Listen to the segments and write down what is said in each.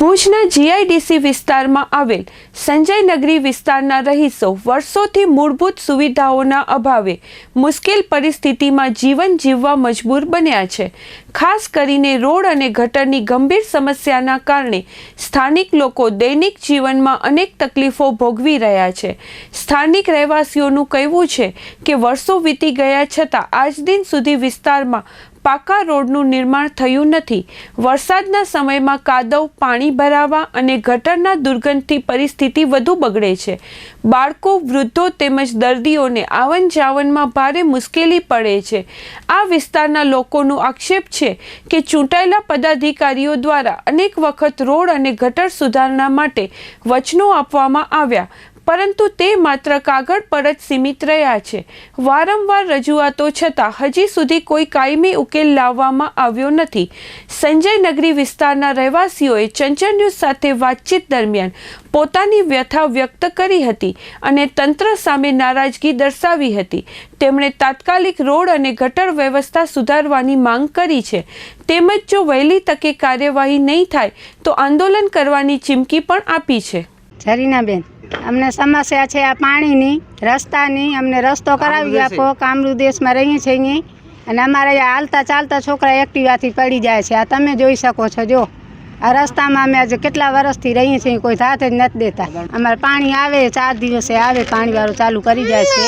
ભુજના જીઆઈડીસી વિસ્તારમાં આવેલ સંજય નગરી વિસ્તારના રહીશો વર્ષોથી મૂળભૂત સુવિધાઓના અભાવે મુશ્કેલ પરિસ્થિતિમાં જીવન જીવવા મજબૂર બન્યા છે. ખાસ કરીને રોડ અને ગટરની ગંભીર સમસ્યાના કારણે સ્થાનિક લોકો દૈનિક જીવનમાં અનેક તકલીફો ભોગવી રહ્યા છે. સ્થાનિક રહેવાસીઓનું કહેવું છે કે વર્ષો વીતી ગયા છતાં આજ દિન સુધી વિસ્તારમાં પાકા રોડનું નિર્માણ થયું નથી. વરસાદના સમયમાં કાદવ, પાણી ભરાવા અને ગટરના દુર્ગંધથી પરિસ્થિતિ વધુ બગડે છે. બાળકો, વૃદ્ધો તેમજ દર્દીઓને આવન જાવનમાં ભારે મુશ્કેલી પડે છે. આ વિસ્તારના લોકોનો આક્ષેપ છે કે ચૂંટાયેલા પદાધિકારીઓ દ્વારા અનેક વખત રોડ અને ગટર સુધારણા માટે વચનો આપવામાં આવ્યા. પરંતુ તે માત્ર કાગળ પર જ સીમિત રહ્યા છે. વારંવાર રજૂઆતો છતાં હજી સુધી કોઈ કાયમી ઉકેલ લાવવામાં આવ્યો નથી. સંજય નગરી વિસ્તારના રહેવાસીઓએ ચંચળ ન્યૂઝ સાથે વાતચીત દરમિયાન પોતાની વ્યથા વ્યક્ત કરી હતી અને તંત્ર સામે નારાજગી દર્શાવી હતી. તેમણે તાત્કાલિક રોડ અને ગટર વ્યવસ્થા સુધારવાની માંગ કરી છે. તેમજ જો વહેલી તકે કાર્યવાહી નહીં થાય તો આંદોલન કરવાની ચીમકી પણ આપી છે. ઝરીનાબેન અમને સમસ્યા છે આ પાણીની રસ્તાની અમને રસ્તો કરાવી આપો કામરૂ દેશમાં રહીએ છીએ અહીં. અને અમારે અહીંયા હાલતા ચાલતા છોકરા એક્ટિવાથી પડી જાય છે. આ તમે જોઈ શકો છો જો. આ રસ્તામાં અમે આજે કેટલા વર્ષથી રહીએ છીએ કોઈ સાથ જ નથી દેતા. અમારે પાણી આવે ચાર દિવસે આવે પાણીવાળું ચાલુ કરી જાય છે.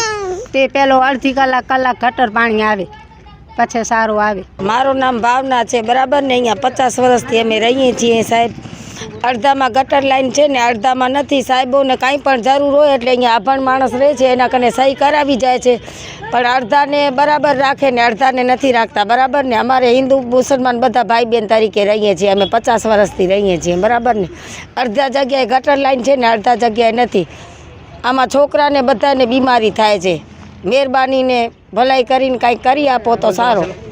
તે પેલો અડધી કલાક કલાક ગટર પાણી આવે પછી સારું આવે. મારું નામ ભાવના છે બરાબર ને? અહીંયા પચાસ વર્ષથી અમે રહીએ છીએ સાહેબ. અડધામાં ગટર લાઈન છે ને અડધામાં નથી. સાહેબોને કાંઈ પણ જરૂર હોય એટલે અહીંયા આભણ માણસ રહે છે, એના કને સહી કરાવી જાય છે. પણ અડધાને બરાબર રાખે ને અડધાને નથી રાખતા, બરાબર ને? અમારે હિન્દુ, મુસલમાન બધા ભાઈ બહેન તરીકે રહીએ છીએ, અમે પચાસ વર્ષથી રહીએ છીએ, બરાબર ને? અડધા જગ્યાએ ગટર લાઈન છે ને અડધા જગ્યાએ નથી. આમાં છોકરાને બધાને બીમારી થાય છે. મહેરબાનીને ભલાઈ કરીને કાંઈક કરી આપો તો સારું.